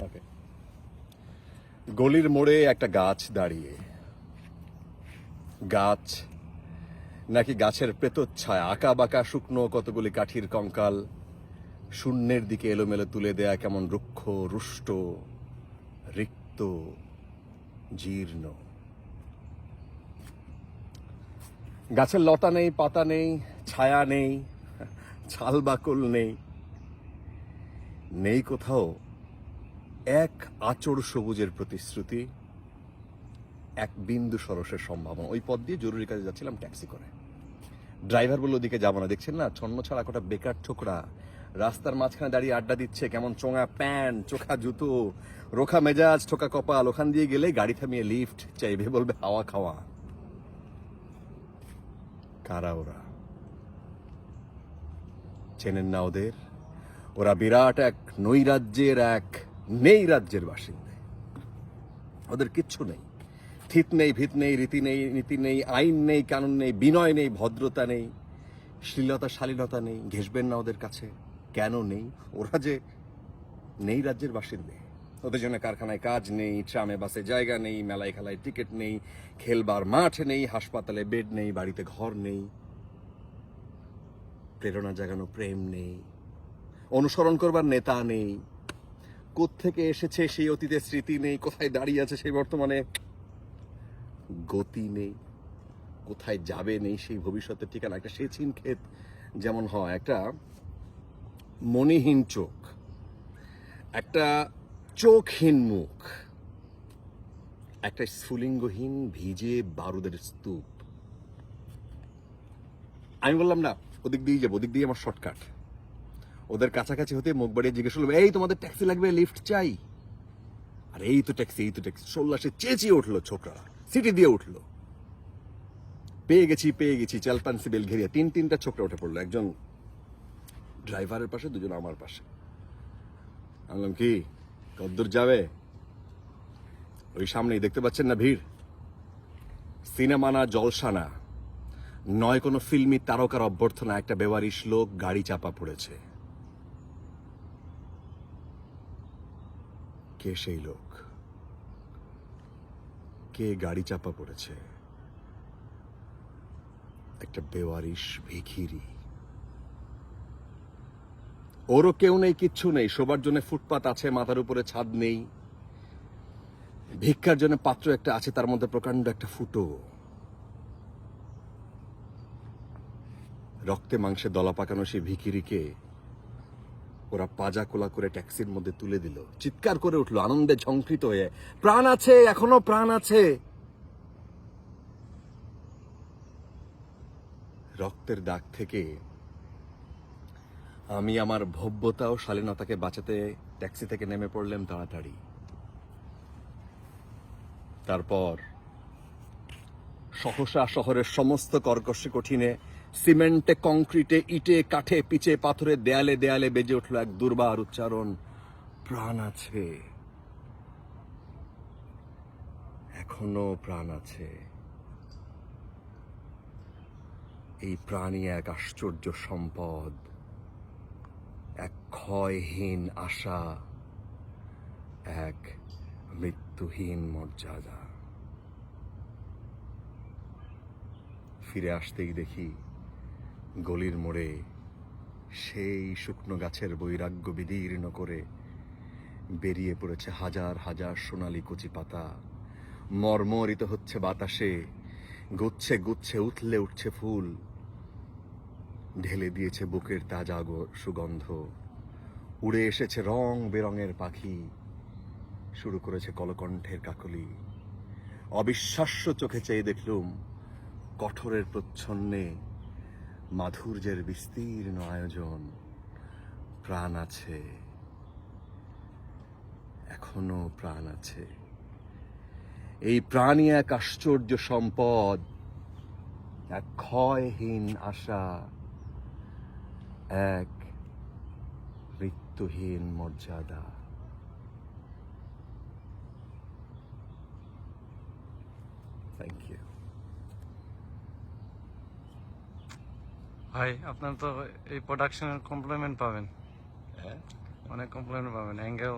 ওকে। গলির মোড়ে একটা গাছ দাঁড়িয়ে। গাছ, নাকি গাছের প্রেতচ্ছায় আঁকা বাঁকা শুকনো কতগুলি কাঠির কঙ্কাল, শূন্যের দিকে এলোমেলো তুলে দেয়া কেমন রুক্ষ, রুষ্ট, রিক্ত, জীর্ণ। গাছের লতা নেই, পাতা নেই, ছায়া নেই, ছাল বাকল নেই নেই কোথাও এক আচর সবুজের প্রতিশ্রুতি, এক বিন্দু সরসের সম্ভাবনা। ওই পথ দিয়ে জরুরি কাজে যাচ্ছিলাম ট্যাক্সি করে। ড্রাইভার বলল, ওদিকে যাব না। দেখছেন না, ছন্ন ছাড়া কটা বেকার ছোকরা রাস্তার মাঝখানে দাঁড়িয়ে আড্ডা দিচ্ছে, কেমন চোঙা প্যান্ট, চোখা জুতো, রোখা মেজাজ, ঠোকা কপাল। ওখান দিয়ে গেলে গাড়ি থামিয়ে লিফট চাইবে বলবে, হাওয়া খাওয়া। কারা ওরা? চেনেন না ওদের? ওরা বিরাট এক নৈরাজ্যের এক নেই রাজ্যের বাসিন্দা ওদের কিচ্ছু নেই। থিত নেই, ভিত নেই, রীতি নেই, নীতি নেই, আইন নেই, কানুন নেই, বিনয় নেই, ভদ্রতা নেই, শ্লীলতা শালীনতা নেই, ঘেসবেন না ওদের কাছে। কেন নেই? ওরা যে নেই রাজ্যের বাসিন্দে ওদের জন্য কারখানায় কাজ নেই, ট্রামে বাসে জায়গা নেই, মেলায় খেলায় টিকিট নেই, খেলবার মাঠ নেই, হাসপাতালে বেড নেই, বাড়িতে ঘর নেই। প্রেরণা জাগানো প্রেম নেই। অনুসরণ করবার নেতা নেই। থেকে এসেছে সেই অতীতের স্মৃতি নেই, কোথায় দাঁড়িয়ে আছে সেই বর্তমানে গতি নেই, কোথায় যাবে নেই সেই ভবিষ্যতের ঠিকানা। একটা সেচিন ক্ষেত যেমন হয়, একটা মনিহীন চোখ, একটা চোখহীন মুখ, একটা স্ফুলিঙ্গহীন ভিজে বারুদের স্তূপ। আমি বললাম, না, ওদিক দিয়ে যাব, ওদিক দিয়ে আমার শর্টকাট। ওদের কাছাকাছি হতে মুখ বাড়িয়ে জিজ্ঞেস করল, এই, তোমাদের ট্যাক্সি লাগবে? লিফট চাই? আর এই তো ট্যাক্সি এই তো ট্যাক্সি সোল্লাসে চেঁচিয়ে উঠল ছোকরা সিটি দিয়ে উঠল। পেয়ে গেছি পেয়ে গেছি চালপান্সি বেল ঘেরিয়া। তিন, তিনটা ছোকরা উঠে পড়ল, একজন ড্রাইভারের পাশে, দুজন আমার পাশে। বললাম, কি, কদ্দূর যাবে? ওই সামনেই দেখতে পাচ্ছেন না ভিড়। সিনেমা না, জলসা না। নয়, কোনো ফিল্মি তারকার অভ্যর্থনা, একটা বেওয়ারিশ লোক গাড়ি চাপা পড়েছে। কে সেই লোক? কে গাড়ি চাপা পড়েছে? একটা বেওয়ারিশ ভিখিরি। ওরও কেউ নেই, কিচ্ছু নেই। শোবার জন্য ফুটপাত আছে, মাথার উপরে ছাদ নেই। ভিক্ষার জন্য পাত্র একটা আছে, তার মধ্যে প্রকাণ্ড একটা ফুটো। রক্তে মাংসে দলা পাকানো সেই ভিখিরিকে ওরা পাজা কোলা করে ট্যাক্সির মধ্যে তুলে দিল। চিৎকার করে উঠল, আনন্দে ঝঙ্কৃত হয়ে, প্রাণ আছে, এখনও প্রাণ আছে! রক্তের দাগ থেকে আমি আমার ভব্যতা ও শালীনতাকে বাঁচাতে ট্যাক্সি থেকে নেমে পড়লাম তাড়াতাড়ি। তারপর সহসা শহরের সমস্ত কর্কশে কঠিনে সিমেন্টে, কংক্রিটে, ইটে, কাঠে পিচে পাথরে দেয়ালে দেয়ালে বেজে উঠল এক দুর্বার উচ্চারণ। প্রাণ আছে। এখনও প্রাণ আছে। এই প্রাণী এক আশ্চর্য সম্পদ, এক ক্ষয়হীন আশা, এক মৃত্যুহীন মর্যাদা। ফিরে আসতেই দেখি গলির মোড়ে সেই শুকনো গাছের বৈরাগ্য বিদীর্ণ করে বেরিয়ে পড়েছে হাজার হাজার সোনালি কচি পাতা। মর্মরিত হচ্ছে বাতাসে, গুচ্ছে গুচ্ছে উঠলে উঠছে ফুল। ঢেলে দিয়েছে বুকের তাজা সুগন্ধ। উড়ে এসেছে রং বেরঙের পাখি। শুরু করেছে কলকণ্ঠের কাকলি। অবিশ্বাস্য চোখে চেয়ে দেখলুম কঠোরের প্রচ্ছন্নে মাধুর্যের বিস্তীর্ণ আয়োজন, প্রাণ আছে। এখনও প্রাণ আছে। এই প্রাণী এক আশ্চর্য সম্পদ, এক ক্ষয়হীন আশা, এক মৃত্যুহীন মর্যাদা। থ্যাংক ইউ ভাই আপনার তো এই প্রোডাকশনের কমপ্লিমেন্ট পাবেন। হ্যাঁ? অনেক কমপ্লিমেন্ট পাবেন অ্যাঙ্গেল